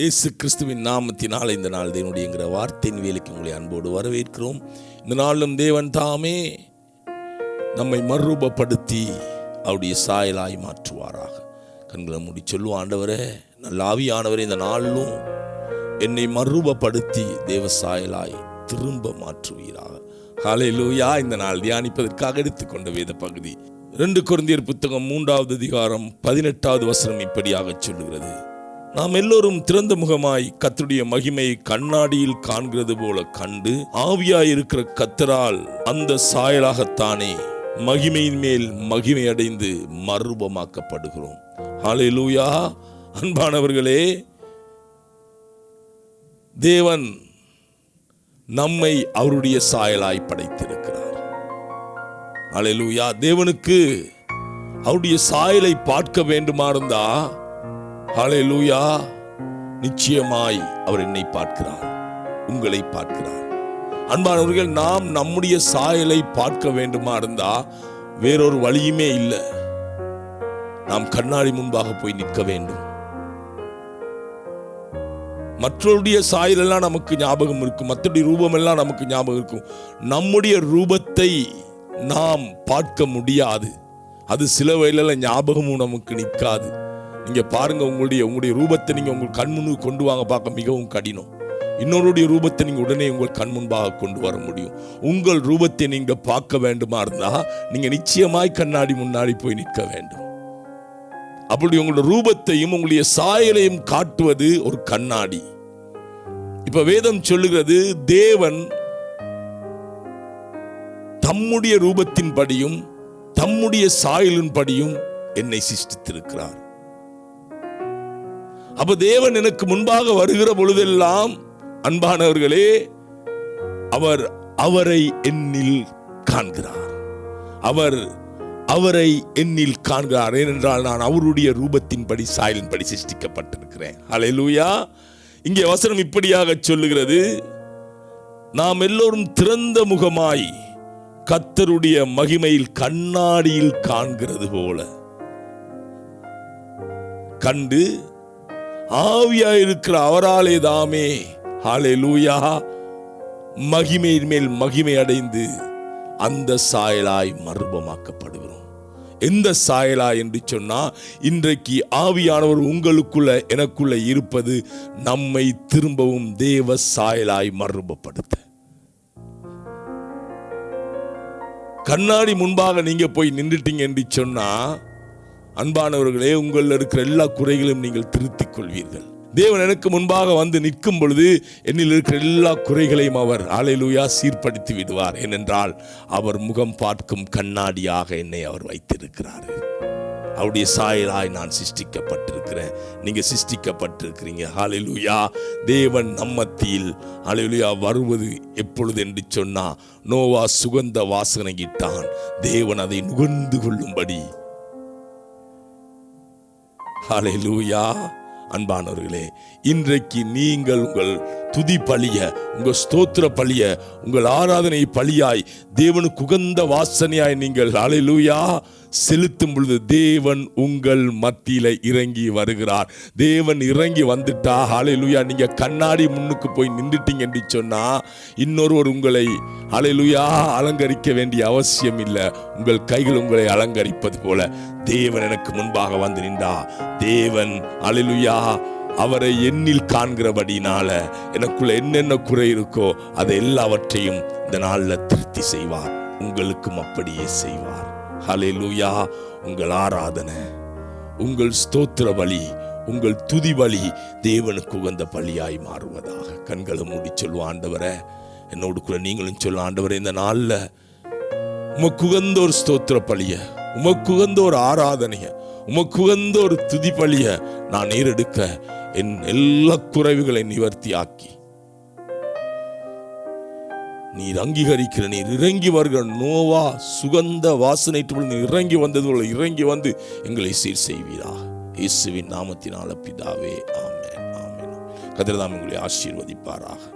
இயேசு கிறிஸ்துவின் நாமத்தினால் இந்த நாள் தேவனுடையங்கிற வார்த்தையின் வேலைக்கு உங்களை அன்போடு வரவேற்கிறோம். இந்த நாளும் தேவன் தாமே நம்மை மறுரூபப்படுத்தி அவருடைய சாயலாய் மாற்றுவாராக. கண்களை மூடி சொல்லுவோம் ஆண்டவரே நல்ல ஆவியானவரே இந்த நாளிலும் என்னை மறுரூபப்படுத்தி தேவ சாயலாய் திரும்ப மாற்றுவீராக. ஹalleluya. இந்த நாள் தியானிப்பதற்காக எடுத்துக்கொண்ட வேத பகுதி. ரெண்டு குருந்தியர் புத்தகம் மூன்றாவது அதிகாரம் பதினெட்டாவது வசனம் இப்படியாக சொல்லுகிறது. நாம் எல்லோரும் திறந்த முகமாய் கத்துடைய மகிமையை கண்ணாடியில் காண்கிறது போல கண்டு ஆவியாய் இருக்கிற கத்தரால் அந்த சாயலாகத்தானே மகிமையின் மேல் மகிமை அடைந்து மறுபமாக்கப்படுகிறோம் ஹalleluya அன்பானவர்களே தேவன் நம்மை அவருடைய சாயலாய் படைத்திருக்கிறார். ஹalleluya தேவனுக்கு அவருடைய சாயலை பார்க்க வேண்டுமா இருந்தா ஹalleluya. நிச்சயமாய் அவர் என்னை பார்க்கிறார். உங்களை பார்க்கிறார். அன்பானவர்கள் நாம் நம்முடைய சாயலை பார்க்க வேண்டுமா இருந்தா வேறொரு வழியுமே இல்லை. நாம் கண்ணாடி முன்பாக போய் நிற்க வேண்டும். மற்றவருடைய சாயலெல்லாம் நமக்கு ஞாபகம் இருக்கும். மற்றடைய ரூபமெல்லாம் நமக்கு ஞாபகம் இருக்கும். நம்முடைய ரூபத்தை நாம் பார்க்க முடியாது. அது சில வயலில் ஞாபகமும் நமக்கு நிற்காது. நீங்க பாருங்க உங்களுடைய உங்களுடைய ரூபத்தை நீங்கள் உங்கள் கண்முன்னு கொண்டு வாங்க பார்க்க மிகவும் கடினம். இன்னொருடைய ரூபத்தை நீங்கள் உடனே உங்கள் கண் முன்பாக கொண்டு வர முடியும். உங்கள் ரூபத்தை நீங்கள் பார்க்க வேண்டுமா இருந்தால் நீங்கள் நிச்சயமாய் கண்ணாடி முன்னாடி போய் நிற்க வேண்டும். அப்படி உங்களுடைய ரூபத்தையும் உங்களுடைய சாயலையும் காட்டுவது ஒரு கண்ணாடி. இப்ப வேதம் சொல்லுகிறது தேவன் தம்முடைய ரூபத்தின்படியும் தம்முடைய சாயலின்படியும் என்னை சிஷ்டித்திருக்கிறார் அப்ப தேவன் எனக்கு முன்பாக வருகிற பொழுதெல்லாம் அன்பானவர்களே அவர் அவரை என்னில் காண்கிறார். அவர் அவரை என்னில் காண்கிறார். ஏனென்றால் நான் அவருடைய ரூபத்தின்படி சாயலின்படி சிருஷ்டிக்கப்பட்டிருக்கிறேன். ஹalleluya இங்கே வசனம் இப்படியாக சொல்லுகிறது. நாம் எல்லோரும் திறந்த முகமாய் கத்தருடைய மகிமையில் கண்ணாடியில் காண்கிறது போல. கண்டு ஆவியாயிருக்கிற அவராலே தாமே. ஹalleluya. மகிமையின் மேல் மகிமை அடைந்து அந்த சாயலாய் மர்பமாக்கப்படுகிறோம் எந்த சாயலா என்று சொன்னால் இன்றைக்கு ஆவியானவர் உங்களுக்குள்ள எனக்குள்ள இருப்பது நம்மை திரும்பவும் தேவ சாயலாய் மறுபப்படுத்த கண்ணாடி முன்பாக நீங்க போய் நின்றுட்டீங்க என்று சொன்னா அன்பானவர்களே உங்களில் இருக்கிற எல்லா குறைகளையும் நீங்கள் திருத்திக் கொள்வீர்கள் தேவன் எனக்கு முன்பாக வந்து நிற்கும் பொழுது என்னில் இருக்கிற எல்லா குறைகளையும் அவர் அலையிலூயா சீர்படுத்தி விடுவார். ஏனென்றால் அவர் முகம் பார்க்கும் கண்ணாடியாக என்னை அவர் வைத்திருக்கிறார். அவருடைய சாயலாய் நான் சிருஷ்டிக்கப்பட்டிருக்கிறேன். நீங்க சிருஷ்டிக்கப்பட்டிருக்கிறீங்க. ஹாலிலுயா தேவன் நம்மத்தியில் ஹalleluya வருவது எப்பொழுது என்று சொன்னா நோவா சுகந்த வாசனையிட்டான் தேவன் அதை நுகர்ந்து கொள்ளும்படி ஹalleluya. அன்பானவர்களே இன்றைக்கு நீங்கள் உங்கள் துதி பழிய உங்கள் ஸ்தோத்திர பழிய உங்கள் ஆராதனை பழியாய் தேவனுக்கு உகந்த வாசனையாய் நீங்கள் அலையிலூயா செலுத்தும் பொழுது தேவன் உங்கள் மத்தியில இறங்கி வருகிறார். தேவன் இறங்கி வந்துட்டா அலையலுயா நீங்க கண்ணாடி முன்னுக்கு போய் நின்றுட்டீங்க என்று சொன்னா இன்னொருவர் உங்களை அலையலுயா அலங்கரிக்க வேண்டிய அவசியம் இல்லை. உங்கள் கைகள் உங்களை அலங்கரிப்பது போல தேவன் எனக்கு முன்பாக வந்து நின்றா. தேவன் அலையலுயா அவரை எண்ணில் காண்கிறபடினால எனக்குள்ள என்னென்ன குறை இருக்கோ அதை எல்லாவற்றையும் இந்த நாளில் திருப்தி செய்வார். உங்களுக்கும் அப்படியே செய்வார். ஹalleluya. உங்கள் ஆராதனை உங்கள் ஸ்தோத்திர வழி உங்கள் துதி வழி தேவனுக்கு உகந்த பலியாய் மாறுவதாக. கண்களை மூடி சொல்லுவோம் ஆண்டவரை. என்னோடு கூட நீங்களும் சொல்ல ஆண்டவரை இந்த நாளில் உமக்குகந்த ஒரு ஸ்தோத்திர பலிய உமக்குகந்த ஒரு ஆராதனைய உமக்குகந்த ஒரு துதி பலிய நான் நேரெடுக்க என் எல்லா குறைவுகளை நிவர்த்தி ஆக்கி நீர் அங்கீகரிக்கிற நீர் இறங்கி வருகிற நோவா சுகந்த வாசனை நீர் இறங்கி வந்தது போல இறங்கி வந்து எங்களை சீர் செய்வீரா. இயேசுவின் நாமத்தினால பிதாவே ஆமே ஆமே கதிரதாம் உங்களை ஆசீர்வதிப்பாராக.